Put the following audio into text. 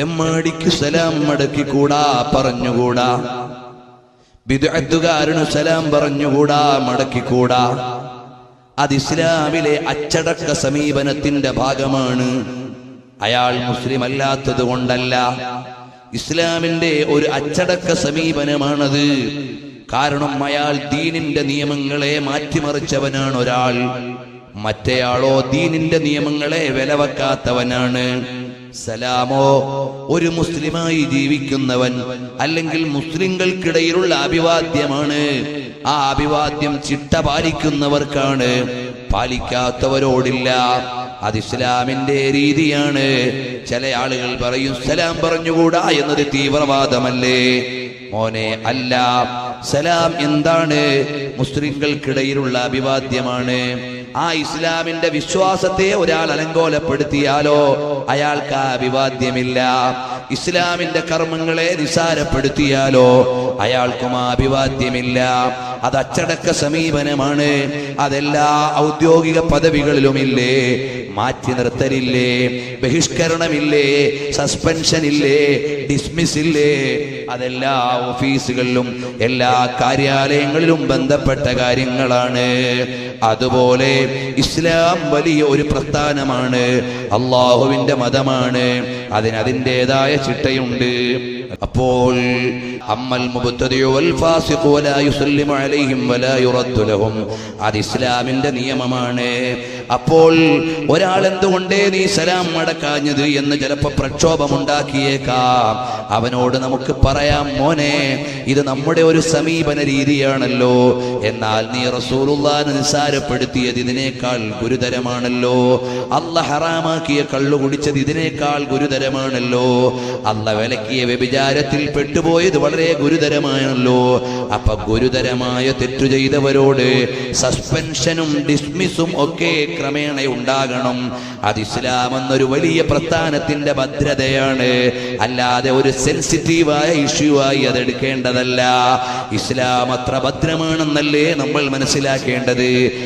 തെമ്മാടിക്ക് സലാം മടക്കിക്കൂടാ പറഞ്ഞുകൂടാ. ബിദഅത്തുകാരനു സലാം പറഞ്ഞുകൂടാ മടക്കിക്കൂടാ. അത് ഇസ്ലാമിലെ അച്ചടക്ക സമീപനത്തിന്റെ ഭാഗമാണ്. അയാൾ മുസ്ലിം അല്ലാത്തത് കൊണ്ടല്ല. ഇസ്ലാമിന്റെ ഒരു അച്ചടക്ക സമീപനമാണത്. കാരണം അയാൾ ദീനിന്റെ നിയമങ്ങളെ മാറ്റിമറിച്ചവനാണ് ഒരാൾ. മറ്റേയാളോ ദീനിന്റെ നിയമങ്ങളെ വിലവെക്കാത്തവനാണ്. സലാമോ? ഒരു മുസ്ലിമായി ജീവിക്കുന്നവൻ അല്ലെങ്കിൽ മുസ്ലിങ്ങൾക്കിടയിലുള്ള അഭിവാദ്യമാണ്. ആ അഭിവാദ്യം ചിട്ട പാലിക്കുന്നവർക്കാണ്. പാലിക്കാത്തവരോടില്ല. അത് ഇസ്ലാമിന്റെ രീതിയാണ്. ചില ആളുകൾ പറയും സലാം പറഞ്ഞുകൂടാ എന്നത് തീവ്രവാദമല്ലേ? മോനെ അല്ല. സലാം എന്താണ്? മുസ്ലിങ്ങൾക്കിടയിലുള്ള അഭിവാദ്യമാണ്. ആ ഇസ്ലാമിന്റെ വിശ്വാസത്തെ ഒരാൾ അലങ്കോലപ്പെടുത്തിയാലോ അയാൾക്ക് ആ അഭിവാദ്യമില്ല. ഇസ്ലാമിന്റെ കർമ്മങ്ങളെ നിസാരപ്പെടുത്തിയാലോ അയാൾക്കും ആ അഭിവാദ്യമില്ല. അത് അച്ചടക്ക സമീപനമാണ്. അതെല്ലാ ഔദ്യോഗിക പദവികളിലുമില്ലേ. മാറ്റി നിർത്തലില്ലേ? ബഹിഷ്കരണമില്ലേ? സസ്പെൻഷൻ ഇല്ലേ ഡിസ്മിസ് ഇല്ലേ അതെല്ലാ ഓഫീസുകളിലും എല്ലാ കാര്യാലയങ്ങളിലും ബന്ധപ്പെട്ട കാര്യങ്ങളാണ്. അതുപോലെ ഇസ്ലാം വലിയ ഒരു പ്രസ്ഥാനമാണ്. അള്ളാഹുവിന്റെ മതമാണ്. അതിന് അതിന്റെതായ ചിട്ടയുണ്ട്. അപ്പോൾ അമ്മൽ അത് ഇസ്ലാമിന്റെ നിയമമാണ്. അപ്പോൾ ഒരാൾ എന്തുകൊണ്ടേ നീ സലാം മടക്കാഞ്ഞത് എന്ന് ചിലപ്പോൾ പ്രക്ഷോഭമുണ്ടാക്കിയേക്കാം. അവനോട് നമുക്ക് പറയാം മോനെ ഇത് നമ്മുടെ ഒരു സമീപന രീതിയാണല്ലോ. എന്നാൽ നീ റസൂലുള്ളാൻ നിസ്സാരപ്പെടുത്തിയത് ഇതിനേക്കാൾ ഗുരുതരമാണല്ലോ. അല്ല ഹറാമാക്കിയ കള്ളു കുടിച്ചത് ഇതിനേക്കാൾ ഗുരുതരമാണല്ലോ. അല്ല വിലക്കിയ വ്യഭിചാരത്തിൽ പെട്ടുപോയത് വളരെ ഗുരുതരമാണല്ലോ. അപ്പൊ ഗുരുതരമായ തെറ്റു ചെയ്തവരോട് സസ്പെൻഷനും ഡിസ്മിസും ഒക്കെ ക്രമേണ ഉണ്ടാകണം. അത് ഇസ്ലാം എന്നൊരു വലിയ പ്രസ്ഥാനത്തിന്റെ ഭദ്രതയാണ്. അല്ലാതെ ഒരു സെൻസിറ്റീവായ ഇഷ്യൂ ആയി അത് എടുക്കേണ്ടതല്ല. ഇസ്ലാം അത്ര ഭദ്രമാണെന്നല്ലേ നമ്മൾ മനസ്സിലാക്കേണ്ടത്.